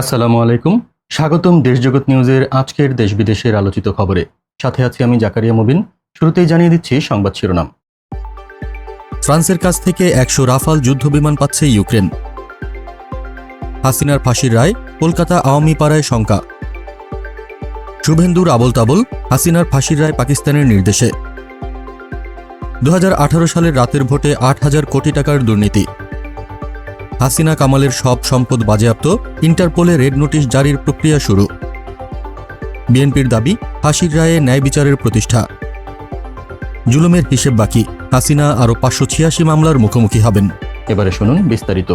আসসালামু আলাইকুম। স্বাগতম দেশজগৎ নিউজের আজকের দেশ বিদেশের আলোচিত খবরে। সাথে আছি আমি জাকারিয়া মুবিন। শুরুতেই জানিয়ে দিচ্ছি সংবাদ শিরোনাম। ফ্রান্সের কাছ থেকে একশো রাফাল যুদ্ধবিমান পাচ্ছে ইউক্রেন। হাসিনার ফাঁসির রায়, কলকাতা আওয়ামী পাড়ায় শঙ্কা। শুভেন্দুর আবল তাবল হাসিনার ফাঁসির রায় পাকিস্তানের নির্দেশে। দু হাজার আঠারো সালের রাতের ভোটে আট হাজার কোটি টাকার দুর্নীতি। হাসিনা কামালের সব সম্পদ বাজেয়াপ্ত ইন্টারপোলে রেড নোটিশ জারির প্রক্রিয়া শুরু। বিএনপির দাবি ফাঁসির রায়ে ন্যায় বিচারের প্রতিষ্ঠা। জুলুমের হিসেব বাকি হাসিনা আরও পাঁচশো ছিয়াশি মামলার মুখোমুখি হবেন। এবারে শুনুন বিস্তারিত।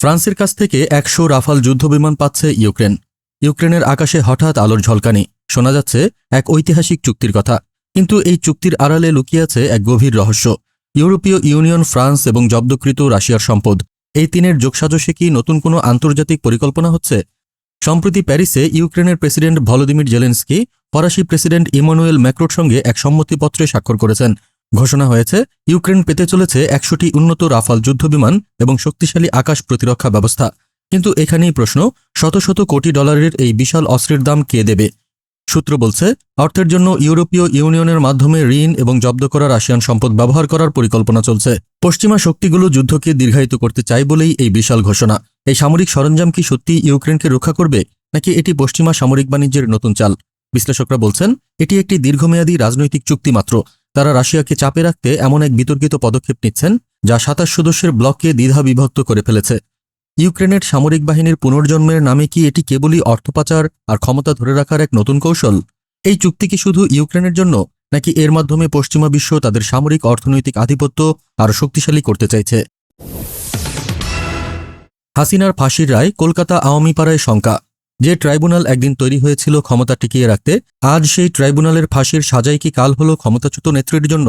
ফ্রান্সের কাছ থেকে একশো রাফাল যুদ্ধবিমান পাচ্ছে ইউক্রেন। ইউক্রেনের আকাশে হঠাৎ আলোর ঝলকানি। শোনা যাচ্ছে এক ঐতিহাসিক চুক্তির কথা। কিন্তু এই চুক্তির আড়ালে লুকিয়ে আছে এক গভীর রহস্য। ইউরোপীয় ইউনিয়ন, ফ্রান্স এবং জব্দকৃত রাশিয়ার সম্পদ। এই তিনের যোগসাজশে কি নতুন কোনো আন্তর্জাতিক পরিকল্পনা হচ্ছে? সম্প্রতি প্যারিসে ইউক্রেনের প্রেসিডেন্ট ভলোদিমির জেলেন্সকি, ফরাসি প্রেসিডেন্ট ইমানুয়েল ম্যাক্রোর সঙ্গে এক সম্মতিপত্রে স্বাক্ষর করেছেন। ঘোষণা হয়েছে, ইউক্রেন পেতে চলেছে একশোটি উন্নত রাফাল যুদ্ধবিমান এবং শক্তিশালী আকাশ প্রতিরক্ষা ব্যবস্থা। কিন্তু এখানেই প্রশ্ন, শত শত কোটি ডলারের এই বিশাল অস্ত্রের দাম কে দেবে? সূত্র বলছে, অর্থের জন্য ইউরোপীয় ইউনিয়নের মাধ্যমে ঋণ এবং জব্দ করা রাশিয়ান সম্পদ ব্যবহার করার পরিকল্পনা চলছে। পশ্চিমা শক্তিগুলো যুদ্ধকে দীর্ঘায়িত করতে চায় বলেই এই বিশাল ঘোষণা। এই সামরিক সরঞ্জাম কি সত্যি ইউক্রেনকে রক্ষা করবে, নাকি এটি পশ্চিমা সামরিক বাণিজ্যের নতুন চাল? বিশ্লেষকরা বলছেন, এটি একটি দীর্ঘমেয়াদী রাজনৈতিক চুক্তি মাত্র। তারা রাশিয়াকে চাপে রাখতে এমন এক বিতর্কিত পদক্ষেপ নিচ্ছেন, যা সাতাশ সদস্যের ব্লককে দ্বিধা বিভক্ত করে ফেলেছে। ইউক্রেনের সামরিক বাহিনীর পুনর্জন্মের নামে কি এটি কেবলই অর্থপাচার আর ক্ষমতা ধরে রাখার এক নতুন কৌশল? এই চুক্তি কি শুধু ইউক্রেনের জন্য, নাকি এর মাধ্যমে পশ্চিমা বিশ্ব তাদের সামরিক অর্থনৈতিক আধিপত্য আরও শক্তিশালী করতে চাইছে? হাসিনার ফাঁসির রায় কলকাতা আওয়ামী পাড়ায় শঙ্কা। যে ট্রাইব্যুনাল একদিন তৈরি হয়েছিল ক্ষমতা টিকিয়ে রাখতে, আজ সেই ট্রাইব্যুনালের ফাঁসির সাজাই কি কাল হল ক্ষমতাচ্যুত নেত্রীর জন্য?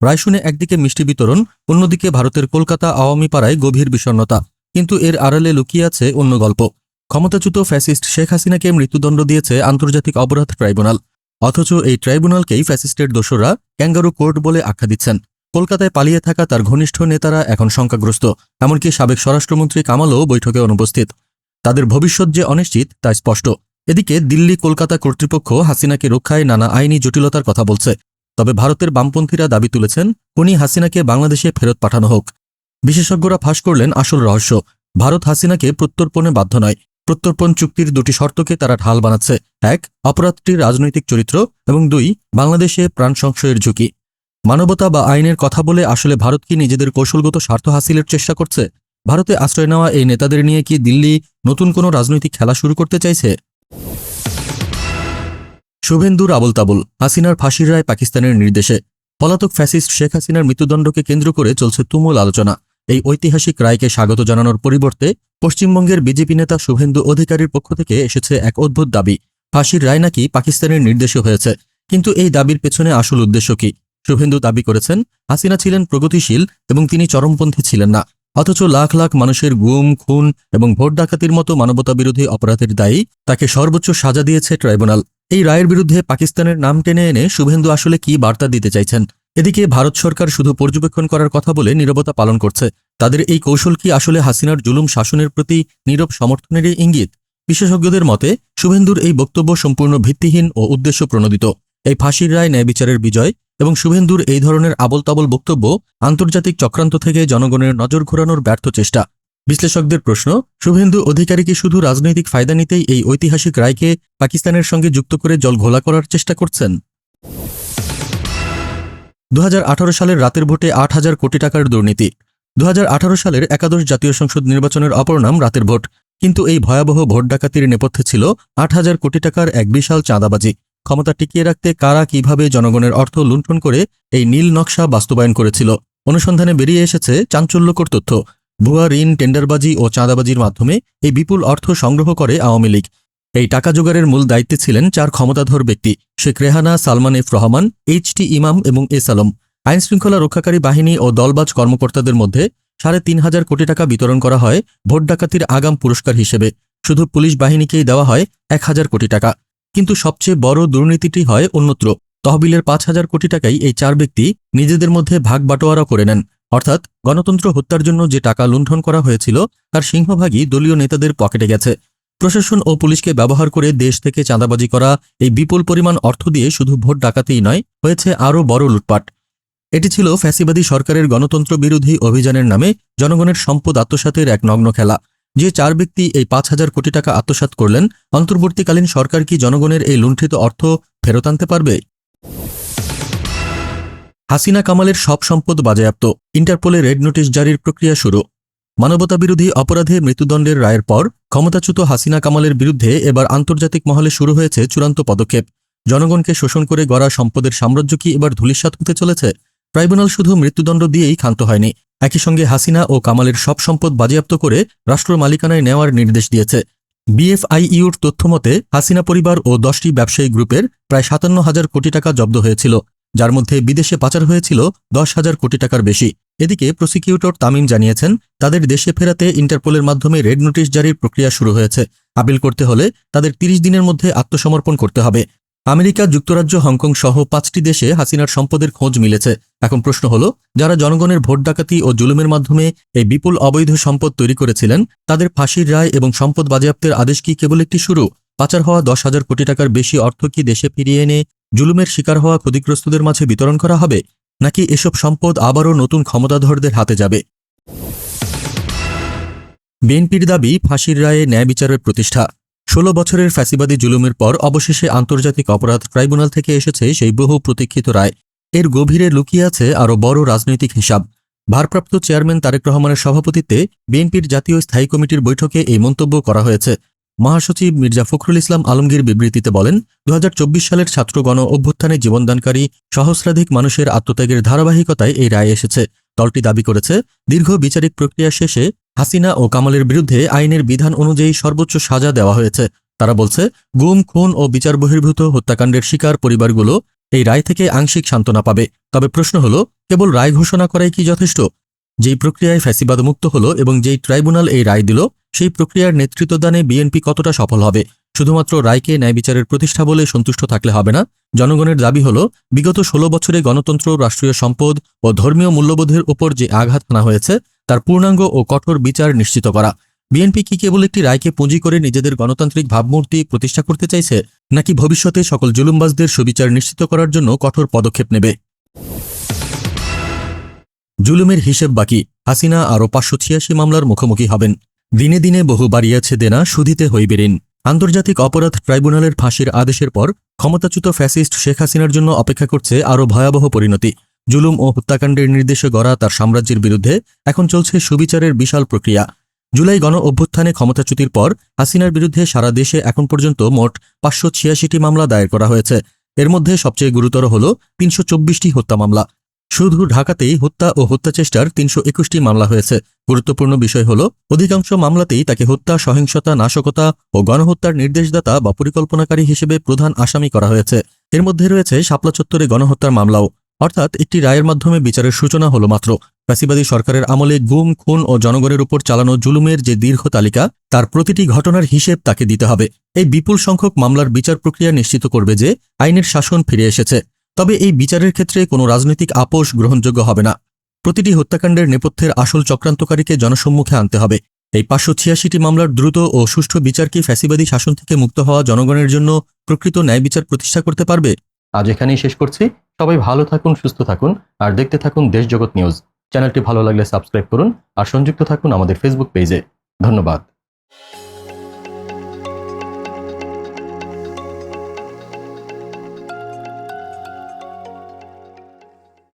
রায় শুনে একদিকে মিষ্টি বিতরণ, অন্যদিকে ভারতের কলকাতা আওয়ামী পাড়ায় গভীর বিষণ্নতা কিন্তু এর আড়ালে লুকিয়ে আছে অন্য গল্প। ক্ষমতাচ্যুত ফ্যাসিস্ট শেখ হাসিনাকে মৃত্যুদণ্ড দিয়েছে আন্তর্জাতিক অপরাধ ট্রাইব্যুনাল। অথচ এই ট্রাইব্যুনালকেই ফ্যাসিস্টের দোষরা ক্যাঙ্গারু কোর্ট বলে আখ্যা দিচ্ছেন। কলকাতায় পালিয়ে থাকা তার ঘনিষ্ঠ নেতারা এখন শঙ্কাগ্রস্ত, এমনকি সাবেক স্বরাষ্ট্রমন্ত্রী কামালও বৈঠকে অনুপস্থিত। তাদের ভবিষ্যৎ যে অনিশ্চিত, তা স্পষ্ট। এদিকে দিল্লি কলকাতা কর্তৃপক্ষ হাসিনাকে রক্ষায় নানা আইনি জটিলতার কথা বলছে। তবে ভারতের বামপন্থীরা দাবি তুলেছেন কোনি হাসিনাকে বাংলাদেশে ফেরত পাঠানো হোক। বিশেষজ্ঞরা ফাঁস করলেন আসল রহস্য। ভারত হাসিনাকে প্রত্যর্পণে বাধ্য নয়। প্রত্যর্পণ চুক্তির দুটি শর্তকে তারা ঢাল বানাচ্ছে। এক, অপরাধটির রাজনৈতিক চরিত্র এবং দুই, বাংলাদেশে প্রাণ সংশয়ের ঝুঁকি। মানবতা বা আইনের কথা বলে আসলে ভারত কি নিজেদের কৌশলগত স্বার্থ হাসিলের চেষ্টা করছে? ভারতে আশ্রয় নেওয়া এই নেতাদের নিয়ে কি দিল্লি নতুন কোনো রাজনৈতিক খেলা শুরু করতে চাইছে? শুভেন্দুর আবল তাবল হাসিনার ফাঁসির রায় পাকিস্তানের নির্দেশে। পলাতক ফ্যাসিস্ট শেখ হাসিনার মৃত্যুদণ্ডকে কেন্দ্র করে চলছে তুমুল আলোচনা। এই ঐতিহাসিক রায়কে স্বাগত জানানোর পরিবর্তে পশ্চিমবঙ্গের বিজেপি নেতা শুভেন্দু অধিকারীর পক্ষ থেকে এসেছে এক অদ্ভুত দাবি। ফাঁসির রায় নাকি পাকিস্তানের নির্দেশে হয়েছে। কিন্তু এই দাবির পেছনে আসল উদ্দেশ্য কি? শুভেন্দু দাবি করেছেন, হাসিনা ছিলেন প্রগতিশীল এবং তিনি চরমপন্থী ছিলেন না। অথচ লাখ লাখ মানুষের গুম, খুন এবং ভোট ডাকাতির মতো মানবতাবিরোধী অপরাধের দায়ী তাকে সর্বোচ্চ সাজা দিয়েছে ট্রাইব্যুনাল। এই রায়ের বিরুদ্ধে পাকিস্তানের নাম টেনে এনে শুভেন্দু আসলে কি বার্তা দিতে চাইছেন? এদিকে ভারত সরকার শুধু পর্যবেক্ষণ করার কথা বলে নীরবতা পালন করছে। তাদের এই কৌশল কি আসলে হাসিনার জুলুম শাসনের প্রতি নীরব সমর্থনেরই ইঙ্গিত? বিশেষজ্ঞদের মতে, শুভেন্দুর এই বক্তব্য সম্পূর্ণ ভিত্তিহীন ও উদ্দেশ্য প্রণোদিত। এই ফাঁসির রায় ন্যায় বিচারের বিজয় এবং শুভেন্দুর এই ধরনের আবল তাবল বক্তব্য আন্তর্জাতিক চক্রান্ত থেকে জনগণের নজর ঘোরানোর ব্যর্থ চেষ্টা। বিশ্লেষকদের প্রশ্ন, শুভেন্দু অধিকারী কি শুধু রাজনৈতিক ফায়দা নিতেই এই ঐতিহাসিক রায়কে পাকিস্তানের সঙ্গে যুক্ত করে জল ঘোলা করার চেষ্টা করছেন? দু হাজার আঠারো সালের রাতের ভোটে আট হাজার কোটি টাকার দুর্নীতি। দু হাজার আঠারো সালের একাদশ জাতীয় সংসদ নির্বাচনের অপর নাম রাতের ভোট। কিন্তু এই ভয়াবহ ভোট ডাকাতির নেপথ্যে ছিল আট হাজার কোটি টাকার এক বিশাল চাঁদাবাজি। ক্ষমতা টিকিয়ে রাখতে কারা কীভাবে জনগণের অর্থ লুণ্ঠন করে এই নীল নকশা বাস্তবায়ন করেছিল? অনুসন্ধানে বেরিয়ে এসেছে চাঞ্চল্যকর তথ্য। ভুয়া ঋণ, টেন্ডারবাজি ও চাঁদাবাজির মাধ্যমে এই বিপুল অর্থ সংগ্রহ করে আওয়ামী লীগ। এই টাকা জোগাড়ের মূল দায়িত্বে ছিলেন চার ক্ষমতাধর ব্যক্তি Sheikh Rehana, Salman F Rahman, H T Imam এবং এস আলম। আইনশৃঙ্খলা রক্ষাকারী বাহিনী ও দলবাজ কর্মকর্তাদের মধ্যে সাড়ে তিন হাজার কোটি টাকা বিতরণ করা হয় ভোট ডাকাতির আগাম পুরস্কার হিসেবে। শুধু পুলিশ বাহিনীকেই দেওয়া হয় এক হাজার কোটি টাকা। কিন্তু সবচেয়ে বড় দুর্নীতিটি হয় অন্যত্র। তহবিলের পাঁচ হাজার কোটি টাকাই এই চার ব্যক্তি নিজেদের মধ্যে ভাগ বাটোয়ারা করে নেন। অর্থাৎ গণতন্ত্র হত্যার জন্য যে টাকা লুণ্ঠন করা হয়েছিল, তার সিংহভাগই দলীয় নেতাদের পকেটে গেছে। প্রশাসন ও পুলিশকে ব্যবহার করে দেশ থেকে চাঁদাবাজি করা এই বিপুল পরিমাণ অর্থ দিয়ে শুধু ভোট ডাকাতেই নয়, হয়েছে আরও বড় লুটপাট। এটি ছিল ফ্যাসিবাদী সরকারের গণতন্ত্র বিরোধী অভিযানের নামে জনগণের সম্পদ আত্মসাতের এক নগ্ন খেলা। যে চার ব্যক্তি এই পাঁচ হাজার কোটি টাকা আত্মসাৎ করলেন, অন্তর্বর্তীকালীন সরকার কি জনগণের এই লুণ্ঠিত অর্থ ফেরত আনতে পারবে? হাসিনা কামালের সব সম্পদ বাজেয়াপ্ত। ইন্টারপোলে রেড নোটিশ জারির প্রক্রিয়া শুরু। মানবতাবিরোধী অপরাধে মৃত্যুদণ্ডের রায়ের পর ক্ষমতাচ্যুত হাসিনা কামালের বিরুদ্ধে এবার আন্তর্জাতিক মহলে শুরু হয়েছে চূড়ান্ত পদক্ষেপ। জনগণকে শোষণ করে গড়া সম্পদের সাম্রাজ্য কি এবার ধূলিসাৎ হতে চলেছে? ট্রাইব্যুনাল শুধু মৃত্যুদণ্ড দিয়েই ক্ষান্ত হয়নি। একই সঙ্গে হাসিনা ও কামালের সব সম্পদ বাজেয়াপ্ত করে রাষ্ট্র মালিকানায় নেওয়ার নির্দেশ দিয়েছে। বিএফআইইউর তথ্যমতে হাসিনা পরিবার ও দশটি ব্যবসায়ী গ্রুপের প্রায় সাতান্ন হাজার কোটি টাকা জব্দ হয়েছিল, যার মধ্যে বিদেশে পাচার হয়েছিল দশ হাজার কোটি টাকার বেশি। এদিকে প্রসিকিউটর তামিম জানিয়েছেন, তাদের দেশে ফেরাতে ইন্টারপোলের মাধ্যমে রেড নোটিশ জারির প্রক্রিয়া শুরু হয়েছে। আপিল করতে হলে তাদের তিরিশ দিনের মধ্যে আত্মসমর্পণ করতে হবে। আমেরিকা, যুক্তরাজ্য, হংকং সহ পাঁচটি দেশে হাসিনার সম্পদের খোঁজ মিলেছে। এখন প্রশ্ন হল, যারা জনগণের ভোট ডাকাতি ও জুলুমের মাধ্যমে এই বিপুল অবৈধ সম্পদ তৈরি করেছিলেন, তাদের ফাঁসির রায় এবং সম্পদ বাজেয়াপ্তের আদেশ কি কেবল একটি শুরু? পাচার হওয়া দশ হাজার কোটি টাকার বেশি অর্থ কি দেশে ফিরিয়ে এনে জুলুমের শিকার হওয়া ক্ষতিগ্রস্তদের মাঝে বিতরণ করা হবে? নাকি এসব সম্পদ আবারও নতুন ক্ষমতাধরদের হাতে যাবে? বিএনপির দাবি, ফাঁসির রায়ে ন্যায় বিচারের প্রতিষ্ঠা। ষোলো বছরের ফ্যাসিবাদী জুলুমের পর অবশেষে আন্তর্জাতিক অপরাধ ট্রাইব্যুনাল থেকে এসেছে সেই বহু প্রতীক্ষিত রায়। এর গভীরে লুকিয়ে আছে আরও বড় রাজনৈতিক হিসাব। ভারপ্রাপ্ত চেয়ারম্যান তারেক রহমানের সভাপতিত্বে বিএনপির জাতীয় স্থায়ী কমিটির বৈঠকে এই মন্তব্য করা হয়েছে। মহাসচিব মির্জা ফখরুল ইসলাম আলমগীর বিবৃতিতে বলেন দু হাজার চব্বিশ সালের ছাত্র গণ অভ্যুত্থানে জীবনদানকারী, সহস্রাধিক মানুষের আত্মত্যাগের ধারাবাহিকতায় এই রায় এসেছে। দলটি দাবি করেছে, দীর্ঘ বিচারিক প্রক্রিয়া শেষে হাসিনা ও কামালের বিরুদ্ধে আইনের বিধান অনুযায়ী সর্বোচ্চ সাজা দেওয়া হয়েছে। তারা বলছে, গুম, খুন ও বিচার বহির্ভূত হত্যাকাণ্ডের শিকার পরিবারগুলো এই রায় থেকে আংশিক সান্ত্বনা পাবে। তবে প্রশ্ন হল, কেবল রায় ঘোষণা করাই কি যথেষ্ট? যেই প্রক্রিয়ায় ফ্যাসিবাদ মুক্ত হল এবং যেই ট্রাইব্যুনাল এই রায় দিল সেই প্রক্রিয়ার নেতৃত্বদানে বিএনপি কতটা সফল হবে? শুধুমাত্র রায়কে ন্যায় বিচারের প্রতিষ্ঠা বলে সন্তুষ্ট থাকলে হবে না। জনগণের দাবি হল, বিগত ষোলো বছরে গণতন্ত্র, রাষ্ট্রীয় সম্পদ ও ধর্মীয় মূল্যবোধের ওপর যে আঘাত হানা হয়েছে, তার পূর্ণাঙ্গ ও কঠোর বিচার নিশ্চিত করা। বিএনপি কি কেবল একটি রায়কে পুঁজি করে নিজেদের গণতান্ত্রিক ভাবমূর্তি প্রতিষ্ঠা করতে চাইছে, নাকি ভবিষ্যতে সকল জুলুমবাজদের সুবিচার নিশ্চিত করার জন্য কঠোর পদক্ষেপ নেবে? জুলুমের হিসেব বাকি। হাসিনা আরও পাঁচশো ছিয়াশি মামলার মুখোমুখি হবেন। দিনে দিনে বহু বাড়িয়াছে দেনা সুদিতে হইবে ঋণ আন্তর্জাতিক অপরাধ ট্রাইব্যুনালের ফাঁসির আদেশের পর ক্ষমতাচ্যুত ফ্যাসিস্ট শেখ হাসিনার জন্য অপেক্ষা করছে আরও ভয়াবহ পরিণতি। জুলুম ও হত্যাকাণ্ডের নির্দেশে গড়া তার সাম্রাজ্যের বিরুদ্ধে এখন চলছে সুবিচারের বিশাল প্রক্রিয়া। জুলাই গণ অভ্যুত্থানে ক্ষমতাচ্যুতির পর হাসিনার বিরুদ্ধে সারা দেশে এখন পর্যন্ত মোট পাঁচশো ছিয়াশিটি মামলা দায়ের করা হয়েছে। এর মধ্যে সবচেয়ে গুরুতর হল তিনশো হত্যা মামলা। শুধু ঢাকাতেই হত্যা ও হত্যাচেষ্টার তিনশো একুশটি মামলা হয়েছে। গুরুত্বপূর্ণ বিষয় হল, অধিকাংশ মামলাতেই তাকে হত্যা, সহিংসতা, নাশকতা ও গণহত্যার নির্দেশদাতা বা পরিকল্পনাকারী হিসেবে প্রধান আসামি করা হয়েছে। এর মধ্যে রয়েছে শাপলা চত্বরে গণহত্যার মামলাও। অর্থাৎ একটি রায়ের মাধ্যমে বিচারের সূচনা হল মাত্র। ফ্যাসিবাদী সরকারের আমলে গুম, খুন ও জনগণের উপর চালানো জুলুমের যে দীর্ঘ তালিকা, তার প্রতিটি ঘটনার হিসেব তাকে দিতে হবে। এই বিপুল সংখ্যক মামলার বিচার প্রক্রিয়া নিশ্চিত করবে যে আইনের শাসন ফিরে এসেছে। তবে এই বিচারের ক্ষেত্রে কোনো রাজনৈতিক আপোষ গ্রহণযোগ্য হবে না। প্রতিটি হত্যাকাণ্ডের নেপথ্যের আসল চক্রান্তকারীকে জনসম্মুখে আনতে হবে। এই পাঁচশো ছিয়াশিটি মামলার দ্রুত ও সুষ্ঠু বিচার কি ফ্যাসিবাদী শাসন থেকে মুক্ত হওয়া জনগণের জন্য প্রকৃত ন্যায় বিচার প্রতিষ্ঠা করতে পারবে? আজ এখানেই শেষ করছি। সবাই ভালো থাকুন, সুস্থ থাকুন আর দেখতে থাকুন দেশজগৎ নিউজ। চ্যানেলটি ভালো লাগলে সাবস্ক্রাইব করুন আর সংযুক্ত থাকুন আমাদের ফেসবুক পেজে। ধন্যবাদ।